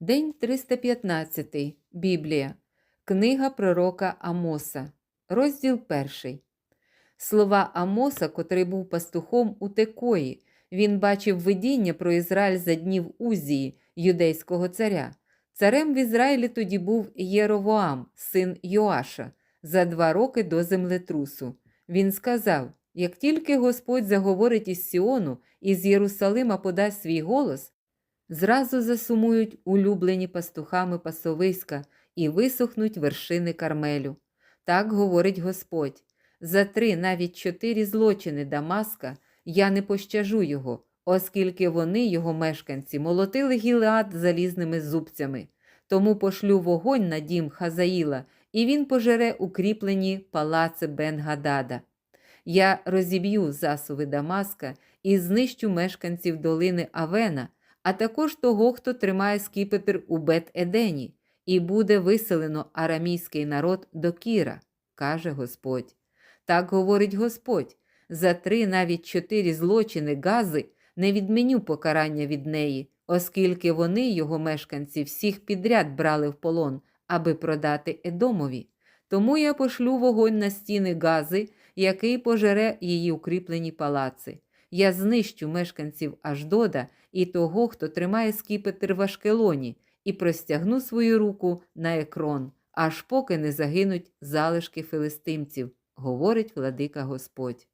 День 315. Біблія. Книга пророка Амоса. Розділ 1. Слова Амоса, котрий був пастухом у Текої. Він бачив видіння про Ізраїль за днів Узії, юдейського царя. Царем в Ізраїлі тоді був Єровоам, син Йоаша, за два роки до землетрусу. Він сказав: як тільки Господь заговорить із Сіону і з Єрусалима подасть свій голос, зразу засумують улюблені пастухами пасовиська і висохнуть вершини Кармелю. Так говорить Господь. За три, навіть чотири злочини Дамаска я не пощажу його, оскільки вони, його мешканці, молотили Гілеад залізними зубцями. Тому пошлю вогонь на дім Хазаїла, і він пожере укріплені палаци Бен-Гадада. Я розіб'ю засуви Дамаска і знищу мешканців долини Авена, а також того, хто тримає скіпетр у Бет-Едені, і буде виселено арамійський народ до Кіра, каже Господь. Так говорить Господь. За три, навіть чотири злочини Гази не відменю покарання від неї, оскільки вони, його мешканці, всіх підряд брали в полон, аби продати Едомові. Тому я пошлю вогонь на стіни Гази, який пожере її укріплені палаци. Я знищу мешканців Аждода і того, хто тримає скіпетр в Ашкелоні, і простягну свою руку на екрон, аж поки не загинуть залишки филистимців, говорить владика Господь.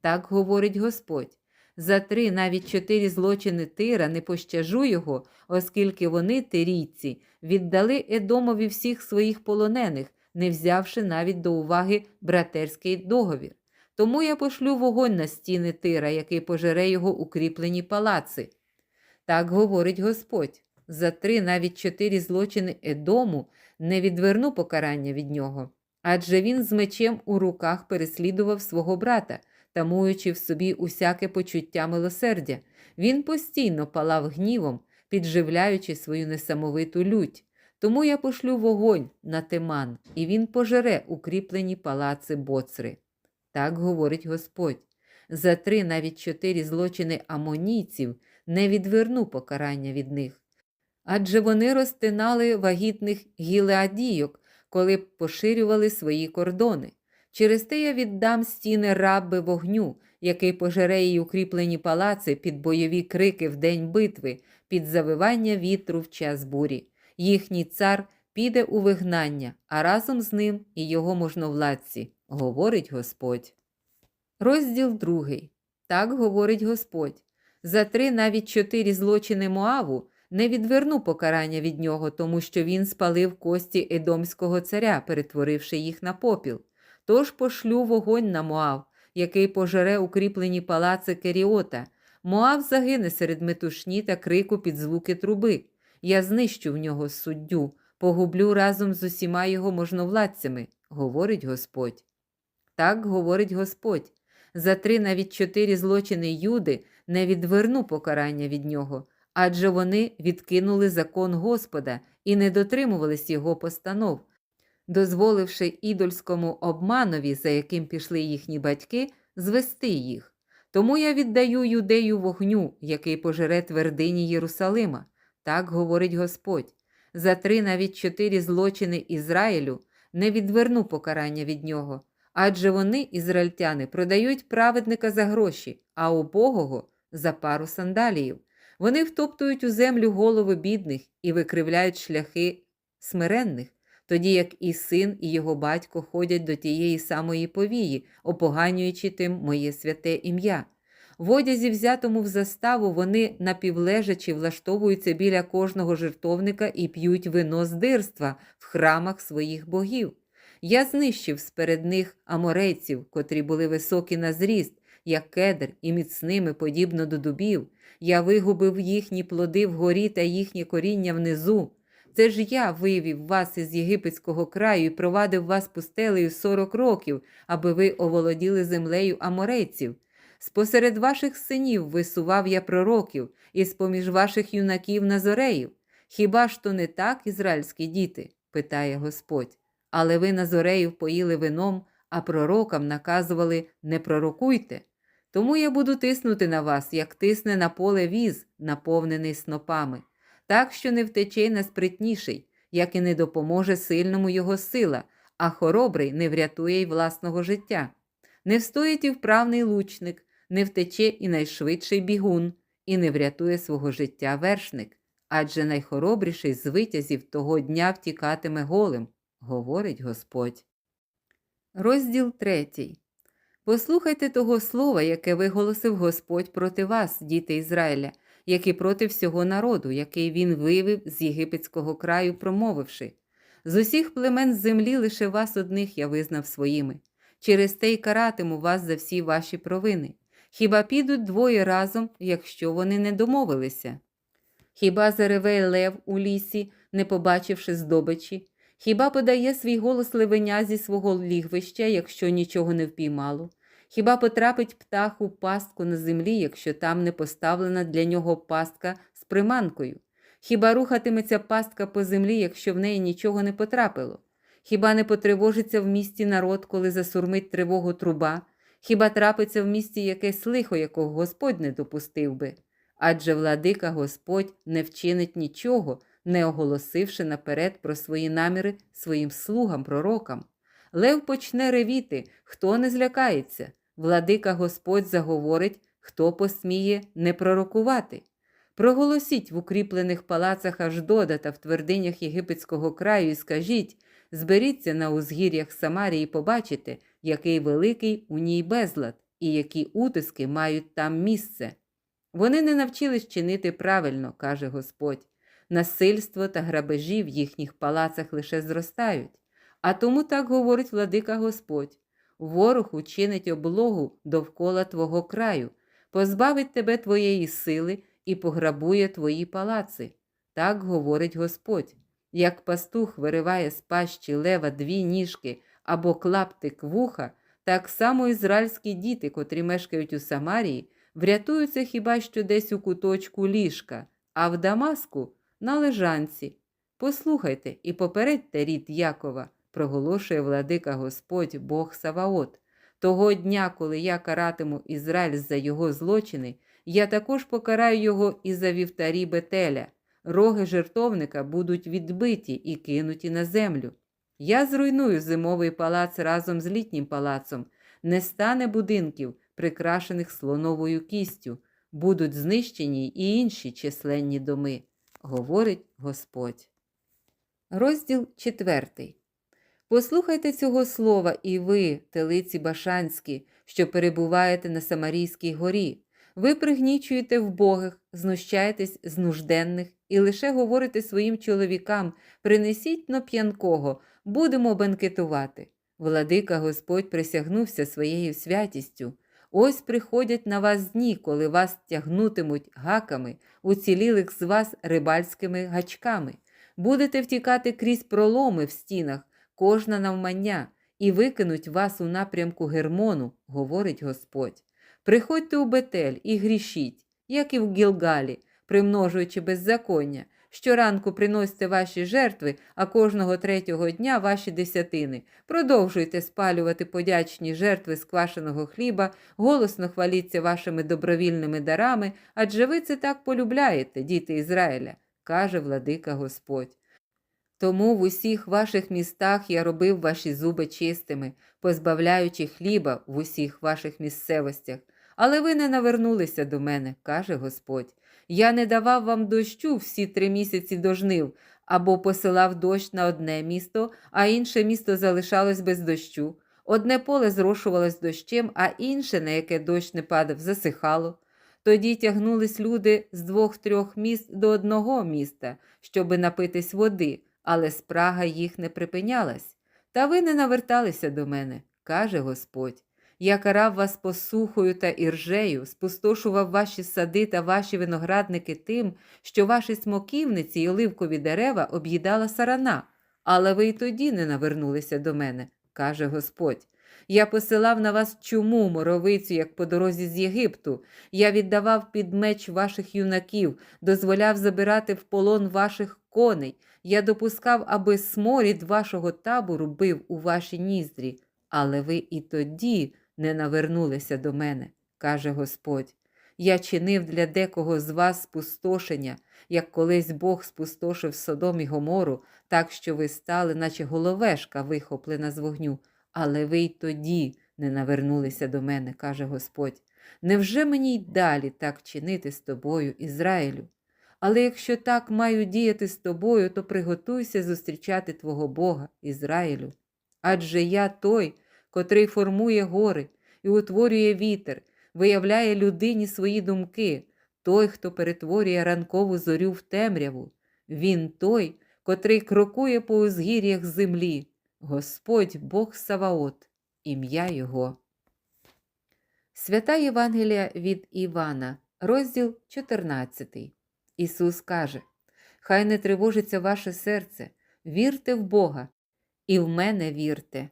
Так говорить Господь. За три, навіть чотири злочини Тира не пощажу його, оскільки вони, тирійці, віддали Едомові всіх своїх полонених, не взявши навіть до уваги братерський договір. Тому я пошлю вогонь на стіни Тира, який пожере його укріплені палаци. Так говорить Господь. За три, навіть чотири злочини Едому не відверну покарання від нього, адже він з мечем у руках переслідував свого брата, тамуючи в собі усяке почуття милосердя. Він постійно палав гнівом, підживляючи свою несамовиту лють. Тому я пошлю вогонь на Теман, і він пожере укріплені палаци боцри. Так говорить Господь. За три, навіть чотири злочини амонійців не відверну покарання від них. Адже вони розтинали вагітних гілеадійок, коли б поширювали свої кордони. Через те я віддам стіни рабби вогню, який пожере її укріплені палаци під бойові крики в день битви, під завивання вітру в час бурі. Їхній цар піде у вигнання, а разом з ним і його можновладці, говорить Господь. Розділ другий. Так говорить Господь. За три, навіть чотири злочини Моаву не відверну покарання від нього, тому що він спалив кості Едомського царя, перетворивши їх на попіл. Тож пошлю вогонь на Моав, який пожере укріплені палаци Керіота. Моав загине серед метушні та крику під звуки труби. Я знищу в нього суддю, погублю разом з усіма його можновладцями, говорить Господь. Так говорить Господь. За три, навіть чотири злочини Юди не відверну покарання від нього, адже вони відкинули закон Господа і не дотримувались його постанов, дозволивши ідольському обманові, за яким пішли їхні батьки, звести їх. Тому я віддаю юдею вогню, який пожере твердині Єрусалима. Так говорить Господь. За три, навіть чотири злочини Ізраїлю не відверну покарання від нього, адже вони, ізраїльтяни, продають праведника за гроші, а убогого за пару сандаліїв. Вони втоптують у землю голови бідних і викривляють шляхи смиренних, тоді як і син, і його батько ходять до тієї самої повії, опоганюючи тим моє святе ім'я. В одязі, взятому в заставу, вони напівлежачи влаштовуються біля кожного жертовника і п'ють вино з дирства в храмах своїх богів. Я знищив сперед них аморейців, котрі були високі на зріст, як кедр, і міцними, подібно до дубів. Я вигубив їхні плоди вгорі та їхнє коріння внизу. Це ж я вивів вас із єгипетського краю і провадив вас пустелею сорок років, аби ви оволоділи землею аморейців. Спосеред ваших синів висував я пророків, і з-поміж ваших юнаків назореїв. Хіба ж то не так, ізраїльські діти? питає Господь. Але ви назореїв поїли вином, а пророкам наказували не пророкуйте. Тому я буду тиснути на вас, як тисне на поле віз, наповнений снопами. так що не втече й найспритніший, як і не допоможе сильному його сила, а хоробрий не врятує й власного життя. Не встоїть і вправний лучник, не втече і найшвидший бігун, і не врятує свого життя вершник, адже найхоробріший з витязів того дня втікатиме голим, говорить Господь. Розділ третій. Послухайте того слова, яке виголосив Господь проти вас, діти Ізраїля, як і проти всього народу, який він вивів з єгипетського краю, промовивши з усіх племен землі лише вас одних я визнав своїми. Через те й каратиму вас за всі ваші провини. Хіба підуть двоє разом, якщо вони не домовилися? Хіба зареве лев у лісі, не побачивши здобичі? Хіба подає свій голос левеня зі свого лігвища, якщо нічого не впіймало? Хіба потрапить птах у пастку на землі, якщо там не поставлена для нього пастка з приманкою? Хіба рухатиметься пастка по землі, якщо в неї нічого не потрапило? Хіба не потривожиться в місті народ, коли засурмить тривогу труба? Хіба трапиться в місті якесь лихо, якого Господь не допустив би? Адже владика Господь не вчинить нічого, не оголосивши наперед про свої наміри своїм слугам, пророкам. Лев почне ревіти, хто не злякається. Владика Господь заговорить, хто посміє не пророкувати. Проголосіть в укріплених палацах Аждода та в твердинях єгипетського краю і скажіть зберіться на узгір'ях Самарії і побачите, який великий у ній безлад і які утиски мають там місце. Вони не навчились чинити правильно, каже Господь. Насильство та грабежі в їхніх палацах лише зростають. А тому так говорить владика Господь ворог учинить облогу довкола твого краю, позбавить тебе твоєї сили і пограбує твої палаци. Так говорить Господь. Як пастух вириває з пащі лева дві ніжки або клаптик вуха, так само ізраїльські діти, котрі мешкають у Самарії, врятуються хіба що десь у куточку ліжка, а в Дамаску на лежанці. Послухайте і попередьте рід Якова, проголошує владика Господь Бог Саваот. Того дня, коли я каратиму Ізраїль за його злочини, я також покараю його і за вівтарі Бетеля. Роги жертовника будуть відбиті і кинуті на землю. Я зруйную зимовий палац разом з літнім палацом, не стане будинків, прикрашених слоновою кістю, будуть знищені і інші численні доми, говорить Господь. Розділ четвертий. Послухайте цього слова, і ви, телиці Башанські, що перебуваєте на Самарійській горі. Ви пригнічуєте вбогих, знущаєтесь з нужденних і лише говорите своїм чоловікам принесіть но п'янкого, будемо бенкетувати. Владика Господь присягнувся своєю святістю. Ось приходять на вас дні, коли вас тягнутимуть гаками, уцілілих з вас рибальськими гачками. Будете втікати крізь проломи в стінах, кожна навмання, і викинуть вас у напрямку Гермону, говорить Господь. Приходьте у Бетель і грішіть, як і в Гілгалі, примножуючи беззаконня. Щоранку приносьте ваші жертви, а кожного третього дня ваші десятини. Продовжуйте спалювати подячні жертви з квашеного хліба, голосно хваліться вашими добровільними дарами, адже ви це так полюбляєте, діти Ізраїля, каже владика Господь. Тому в усіх ваших містах я робив ваші зуби чистими, позбавляючи хліба в усіх ваших місцевостях. Але ви не навернулися до мене, каже Господь. Я не давав вам дощу всі три місяці до жнив, або посилав дощ на одне місто, а інше місто залишалось без дощу. Одне поле зрошувалось дощем, а інше, на яке дощ не падав, засихало. Тоді тягнулись люди з двох-трьох міст до одного міста, щоби напитись води, але спрага їх не припинялась. Та ви не наверталися до мене, каже Господь. Я карав вас посухою та іржею, спустошував ваші сади та ваші виноградники тим, що ваші смоківниці й оливкові дерева об'їдала сарана, але ви й тоді не навернулися до мене, каже Господь. Я посилав на вас чуму, моровицю, як по дорозі з Єгипту. Я віддавав під меч ваших юнаків, дозволяв забирати в полон ваших коней. Я допускав, аби сморід вашого табору бив у ваші ніздрі. Але ви і тоді не навернулися до мене, каже Господь. Я чинив для декого з вас спустошення, як колись Бог спустошив Содом і Гомору, так що ви стали, наче головешка вихоплена з вогню, але ви й тоді не навернулися до мене, каже Господь. Невже мені й далі так чинити з тобою, Ізраїлю? Але якщо так маю діяти з тобою, то приготуйся зустрічати твого Бога, Ізраїлю. Адже я той, котрий формує гори і утворює вітер, виявляє людині свої думки, той, хто перетворює ранкову зорю в темряву. Він той, котрий крокує по узгір'ях землі, Господь Бог Саваот, ім'я Його. Свята Євангелія від Івана, розділ 14. Ісус каже: Хай не тривожиться ваше серце, вірте в Бога, і в мене вірте.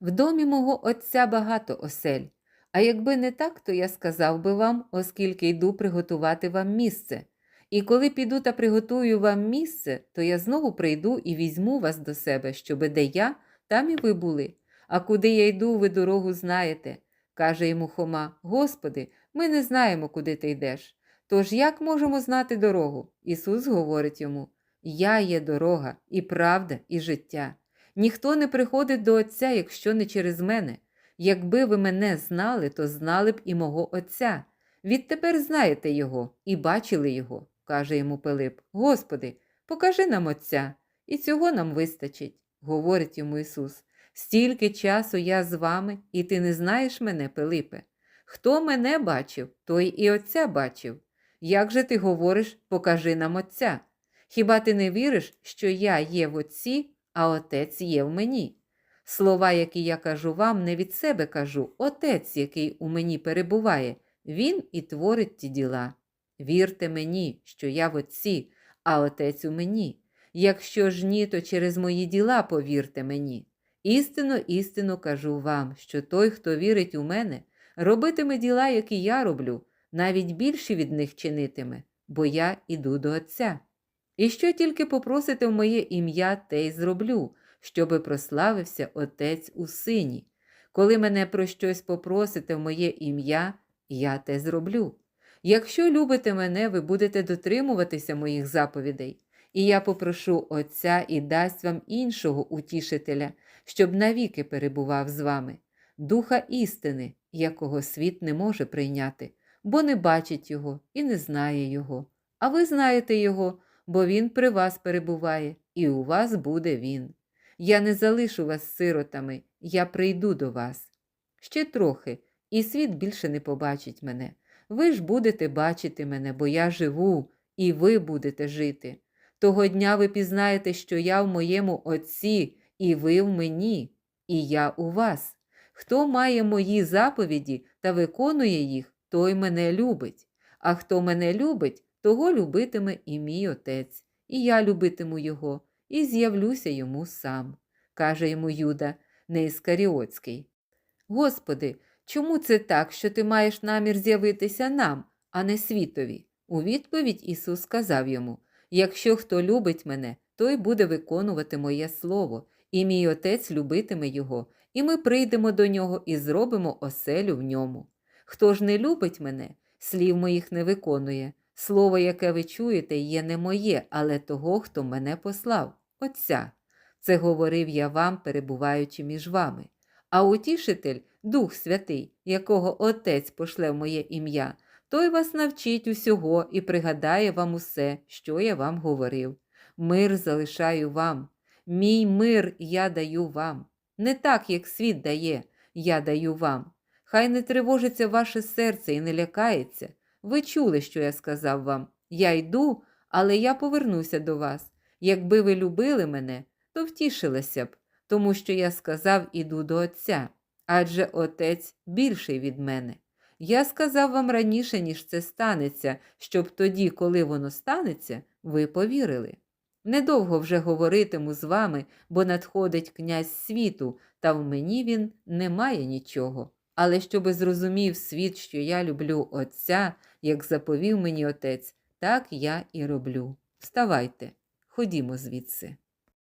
В домі мого Отця багато осель, а якби не так, то я сказав би вам, оскільки йду приготувати вам місце. І коли піду та приготую вам місце, то я знову прийду і візьму вас до себе, щоби де я, там і ви були. А куди я йду, ви дорогу знаєте. Каже йому Хома: Господи, ми не знаємо, куди ти йдеш. Тож як можемо знати дорогу? Ісус говорить йому: Я є дорога, і правда, і життя. Ніхто не приходить до Отця, якщо не через мене. Якби ви мене знали, то знали б і мого Отця. Відтепер знаєте Його і бачили Його, каже йому Пилип. Господи, покажи нам Отця, і цього нам вистачить, говорить йому Ісус. Стільки часу я з вами, і ти не знаєш мене, Пилипе. Хто мене бачив, той і Отця бачив. Як же ти говориш, покажи нам Отця? Хіба ти не віриш, що я є в Отці, а Отець є в мені? Слова, які я кажу вам, не від себе кажу, Отець, який у мені перебуває, Він і творить ті діла. Вірте мені, що я в Отці, а Отець у мені. Якщо ж ні, то через мої діла повірте мені. Істинно, істинно кажу вам, що той, хто вірить у мене, робитиме діла, які я роблю, навіть більше від них чинитиме, бо я іду до Отця. І що тільки попросите в моє ім'я, те й зроблю, щоби прославився Отець у сині. Коли мене про щось попросите в моє ім'я, я те зроблю. Якщо любите мене, ви будете дотримуватися моїх заповідей, і я попрошу Отця і дасть вам іншого утішителя, щоб навіки перебував з вами, духа істини, якого світ не може прийняти, бо не бачить його і не знає його. А ви знаєте його, бо він при вас перебуває, і у вас буде він. Я не залишу вас сиротами, я прийду до вас. Ще трохи, і світ більше не побачить мене. Ви ж будете бачити мене, бо я живу, і ви будете жити. Того дня ви пізнаєте, що я в моєму Отці, і ви в мені, і я у вас. Хто має мої заповіді та виконує їх, той мене любить. А хто мене любить, того любитиме і мій Отець, і я любитиму його, і з'явлюся йому сам, каже йому Юда, неіскаріотський. Господи, чому це так, що ти маєш намір з'явитися нам, а не світові? У відповідь Ісус сказав йому: Якщо хто любить мене, той буде виконувати моє слово, і мій Отець любитиме його, і ми прийдемо до нього і зробимо оселю в ньому. Хто ж не любить мене, слів моїх не виконує. Слово, яке ви чуєте, є не моє, але того, хто мене послав, Отця. Це говорив я вам, перебуваючи між вами. А утішитель, Дух Святий, якого Отець пошле в моє ім'я, той вас навчить усього і пригадає вам усе, що я вам говорив. Мир залишаю вам, мій мир я даю вам. Не так, як світ дає, я даю вам. Хай не тривожиться ваше серце і не лякається. Ви чули, що я сказав вам. Я йду, але я повернуся до вас. Якби ви любили мене, то втішилася б, тому що я сказав іду до Отця, адже Отець більший від мене. Я сказав вам раніше, ніж це станеться, щоб тоді, коли воно станеться, ви повірили. Недовго вже говоритиму з вами, бо надходить князь світу, та в мені він не має нічого. Але щоби зрозумів світ, що я люблю Отця, як заповів мені Отець, так я і роблю. Вставайте, ходімо звідси.